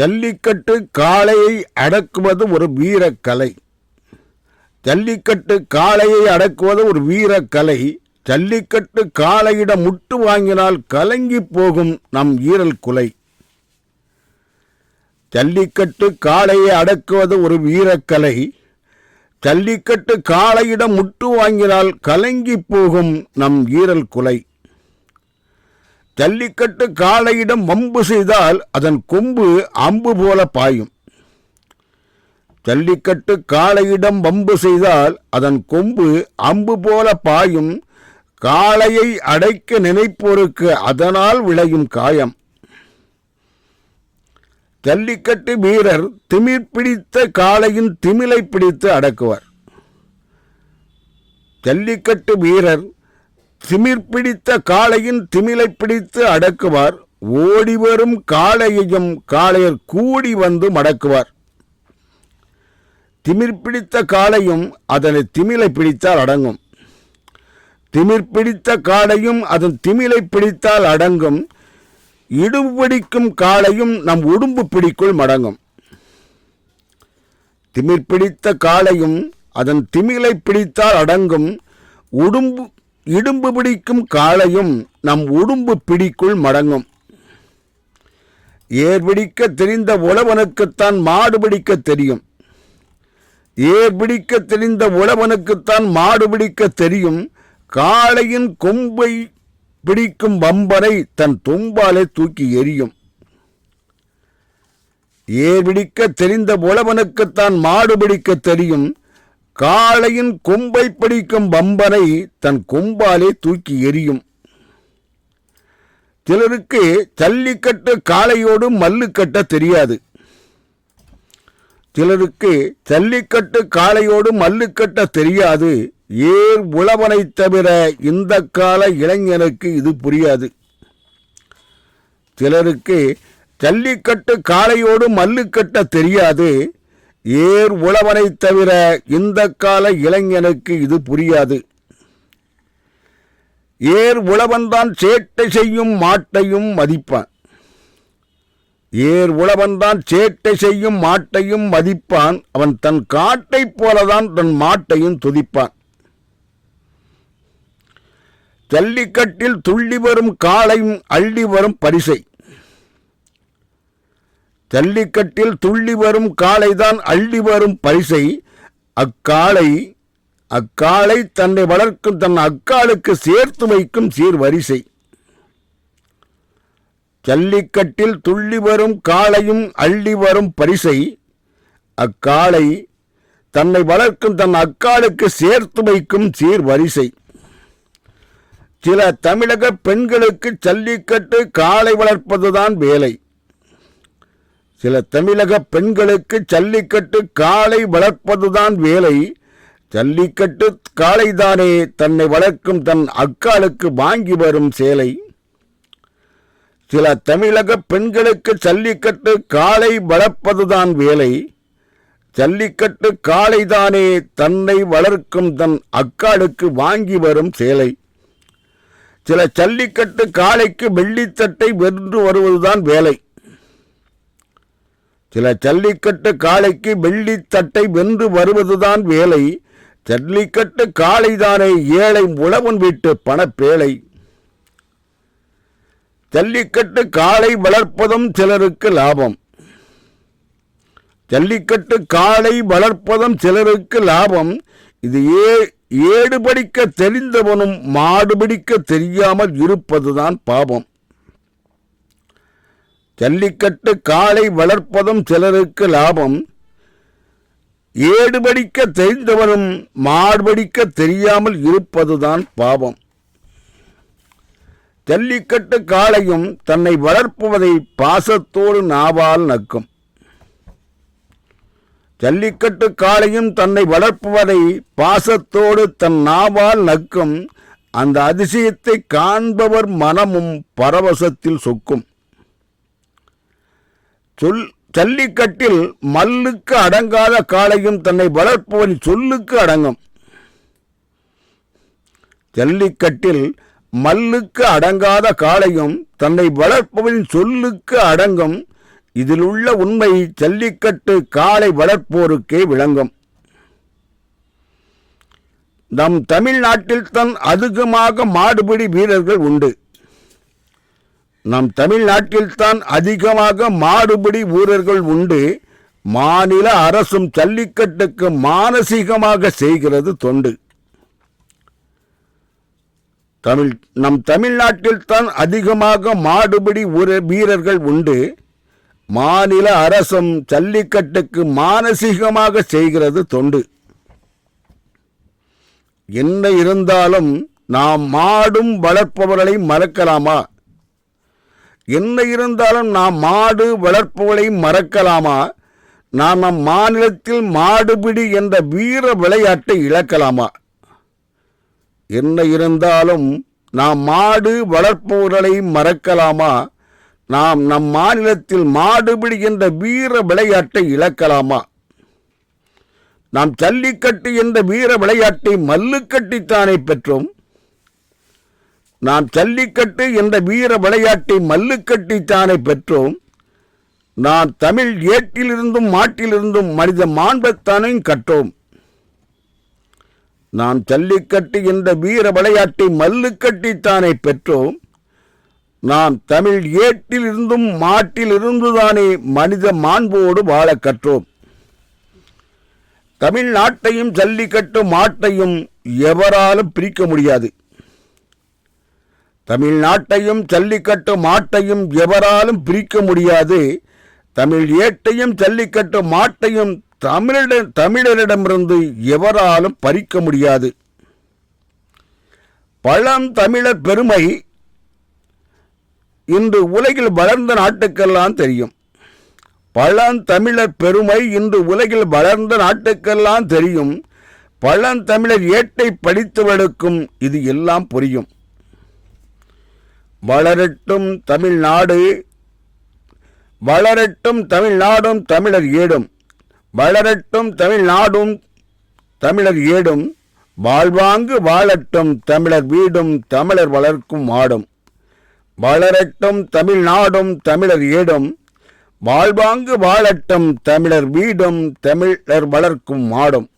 ஜல்லிக்கட்டு காளையை அடக்குவது ஒரு வீரக்கலை. ஜல்லிக்கட்டு காளையை அடக்குவது ஒரு வீரக்கலை. ஜல்லிக்கட்டு காளையிடம் முட்டு வாங்கினால் கலங்கி போகும் நம் ஈரல் குலை. ஜல்லிக்கட்டு காளையை அடக்குவது ஒரு வீரக்கலை. ஜல்லிக்கட்டு காளையிடம் முட்டு வாங்கினால் கலங்கி போகும் நம் ஈரல் குலை. ஜல்லிக்கட்டு காளையிடம் வம்பு செய்தால் அதன் கொம்பு அம்பு போல பாயும். ஜல்லிக்கட்டு காளையிடம் வம்பு செய்தால் அதன் கொம்பு அம்பு போல பாயும். காளையை அடைக்க நினைப்போருக்கு அதனால் விளையும் காயம். ஜல்லிக்கட்டு வீரர் திமிர் பிடித்த காளையின் திமிலை பிடித்து அடக்குவார். ஜல்லிக்கட்டு வீரர் திமிர் பிடித்த காளையின் திமிலை பிடித்து அடக்குவார். ஓடி வரும் காளையையும் காளையர் கூடி வந்து மடக்குவார். திமிர் பிடித்த காளையும் அதனை திமிலை பிடித்தால் அடங்கும். திமிர் பிடித்த காளையும் அதன் திமிலை பிடித்தால் அடங்கும். இடும்பு பிடிக்கும் காளையும் நம் உடும்பு பிடிக்குள் மடங்கும். திமிர் பிடித்த காளையும் அதன் திமிலை பிடித்தால் அடங்கும். உடும்பு இடும்பு பிடிக்கும் காளையும் நம் உடும்பு பிடிக்குள் மடங்கும். ஏர் பிடிக்க தெரிந்த உழவனுக்குத்தான் மாடு பிடிக்க தெரியும். ஏர் பிடிக்க தெரிந்த உழவனுக்குத்தான் மாடு பிடிக்க தெரியும். காளையின் கொம்பை பிடிக்கும் வம்பனை தன் தும்பாலே தூக்கி எரியும் ஏர் பிடிக்க தெரிந்த உழவனுக்குத்தான் மாடு பிடிக்க தெரியும். காளையின் கொம்பை பிடிக்கும் பம்பனை தன் கொம்பாலே தூக்கி எரியும் சிலருக்கு ஜல்லிக்கட்டு காளையோடு மல்லு கட்ட தெரியாது. சிலருக்கு ஜல்லிக்கட்டு காளையோடு மல்லு கட்ட தெரியாது. ஏர் உழவனைத் தவிர இந்த கால இளைஞனுக்கு இது புரியாது. சிலருக்கு ஜல்லிக்கட்டு காளையோடு மல்லு கட்ட தெரியாது. ஏர் உழவனை தவிர இந்த கால இளைஞனுக்கு இது புரியாது. ஏர் உழவன்தான் சேட்டை செய்யும் மாட்டையும் மதிப்பான். ஏர் உழவன்தான் சேட்டை செய்யும் மாட்டையும் மதிப்பான். அவன் தன் காட்டைப் போலதான் தன் மாட்டையும் துதிப்பான். ஜல்லிக்கட்டில் துள்ளி வரும் காளையும் அள்ளி வரும் பரிசை. ஜல்லிக்கட்டில் துள்ளி வரும் காளைதான் அள்ளி வரும் பரிசை அக்காளை அக்காளை தன்னை வளர்க்கும் தன் அக்காளுக்கு சேர்த்து வைக்கும் சீர்வரிசை. ஜல்லிக்கட்டில் துள்ளி வரும் காளையும் அள்ளி வரும் பரிசை அக்காளை தன்னை வளர்க்கும் தன் அக்காளுக்கு சேர்த்து வைக்கும் சீர்வரிசை. சில தமிழக பெண்களுக்கு ஜல்லிக்கட்டு காளை வளர்ப்பதுதான் வேலை. சில தமிழக பெண்களுக்கு ஜல்லிக்கட்டு காளை வளர்ப்பதுதான் வேலை. ஜல்லிக்கட்டு காளைதானே தன்னை வளர்க்கும் தன் அக்காளுக்கு வாங்கி வரும் சேலை. சில தமிழக பெண்களுக்கு ஜல்லிக்கட்டு காளை வளர்ப்பதுதான் வேலை. ஜல்லிக்கட்டு காளைதானே தன்னை வளர்க்கும் தன் அக்காளுக்கு வாங்கி வரும் சேலை. சில ஜல்லிக்கட்டு காளைக்கு வெள்ளித்தட்டை வென்று வருவதுதான் வேலை. சில ஜல்லிக்கட்டு காளைக்கு வெள்ளித்தட்டை வென்று வருவதுதான் வேலை. ஜல்லிக்கட்டு காளைதானே ஏழை உழவன் வீட்டு பணப்பேழை. ஜல்லிக்கட்டு காளை வளர்ப்பதும் சிலருக்கு லாபம். ஜல்லிக்கட்டு காளை வளர்ப்பதும் சிலருக்கு லாபம். இது ஏ ஏடு படிக்க தெரிந்தவனும் மாடு பிடிக்க தெரியாமல் இருப்பதுதான் பாவம் ஜல்லிக்கட்டு காளை வளர்ப்பதும் சிலருக்கு லாபம். ஏடு படிக்க மாடுபடிக்க தெரியாமல் இருப்பதுதான் பாவம் ஜல்லிக்கட்டு காளையும் தன்னை வளர்ப்புவதை பாசத்தோடு நாவால் நக்கும். ஜல்லிக்கட்டு காளையும் தன்னை வளர்ப்புவதை பாசத்தோடு தன் நாவால் நக்கும். அந்த அதிசயத்தை காண்பவர் மனமும் பரவசத்தில் சொக்கும். சொல் ஜல்லிக்கட்டில் மல்லுக்கு அடங்காத காளையும் தன்னை வளர்ப்பவன் சொல்லுக்கு அடங்கும். ஜல்லிக்கட்டில் மல்லுக்கு அடங்காத காளையும் தன்னை வளர்ப்பவன் சொல்லுக்கு அடங்கும். இதில் உள்ள உண்மை ஜல்லிக்கட்டு காளை வளர்ப்போருக்கே விளங்கும். நம் தமிழ்நாட்டில் தான் அதிகமாக மாடுபிடி வீரர்கள் உண்டு. நம் தமிழ்நாட்டில்தான் அதிகமாக மாடுபிடி ஊரர்கள் உண்டு. மாநில அரசும் ஜல்லிக்கட்டுக்கு மானசீகமாக செய்கிறது தொண்டு. தமிழ் நம் தமிழ்நாட்டில்தான் அதிகமாக மாடுபிடி வீரர்கள் உண்டு. மாநில அரசும் ஜல்லிக்கட்டுக்கு மானசீகமாக செய்கிறது தொண்டு. என்ன இருந்தாலும் நாம் மாடும் வளர்ப்பவர்களை மறக்கலாமா? என்ன இருந்தாலும் நாம் மாடு வளர்ப்புகளை மறக்கலாமா? நாம் நம் மாநிலத்தில் மாடுபிடி என்ற வீர விளையாட்டை இழக்கலாமா? என்ன இருந்தாலும் நாம் மாடு வளர்ப்பவர்களை மறக்கலாமா? நாம் நம் மாநிலத்தில் மாடுபிடி என்ற வீர விளையாட்டை இழக்கலாமா? நாம் ஜல்லிக்கட்டு என்ற வீர விளையாட்டை மல்லுக்கட்டித்தானே பெற்றோம். நாம் ஜல்லிக்கட்டு என்ற வீர விளையாட்டை மல்லுக்கட்டித்தானே பெற்றோம். நான் தமிழ் ஏட்டிலிருந்தும் மாட்டிலிருந்தும் மனித மாண்பத்தானையும் கற்றோம். நாம் ஜல்லிக்கட்டு என்ற வீர விளையாட்டை மல்லுக்கட்டித்தானே பெற்றோம். நாம் தமிழ் ஏட்டிலிருந்தும் மாட்டிலிருந்துதானே மனித மாண்போடு வாழ கற்றோம். தமிழ்நாட்டையும் ஜல்லிக்கட்டு மாட்டையும் எவராலும் பிரிக்க முடியாது. தமிழ்நாட்டையும் ஜல்லிக்கட்டு மாட்டையும் எவராலும் பிரிக்க முடியாது. தமிழ் ஏட்டையும் ஜல்லிக்கட்டு மாட்டையும் தமிழிட தமிழரிடமிருந்து எவராலும் பறிக்க முடியாது. பழந்தமிழர் பெருமை இன்று உலகில் வளர்ந்த நாட்டுக்கெல்லாம் தெரியும். பழந்தமிழர் பெருமை இன்று உலகில் வளர்ந்த நாட்டுக்கெல்லாம் தெரியும். பழந்தமிழர் ஏட்டை படித்தவர்களுக்கும் இது எல்லாம் புரியும். வளரட்டும் தமிழ்நாடு வளரட்டும் தமிழ்நாடும் தமிழர் ஏடும். வளரட்டும் தமிழ்நாடும் தமிழர் ஏடும். வாழ்வாங்கு வாழட்டும் தமிழர் வீடும் தமிழர் வளர்க்கும் மாடும் வளரட்டும் தமிழ்நாடும் தமிழர் ஏடும். வாழ்வாங்கு வாழட்டும் தமிழர் வீடும் தமிழர் வளர்க்கும் மாடும்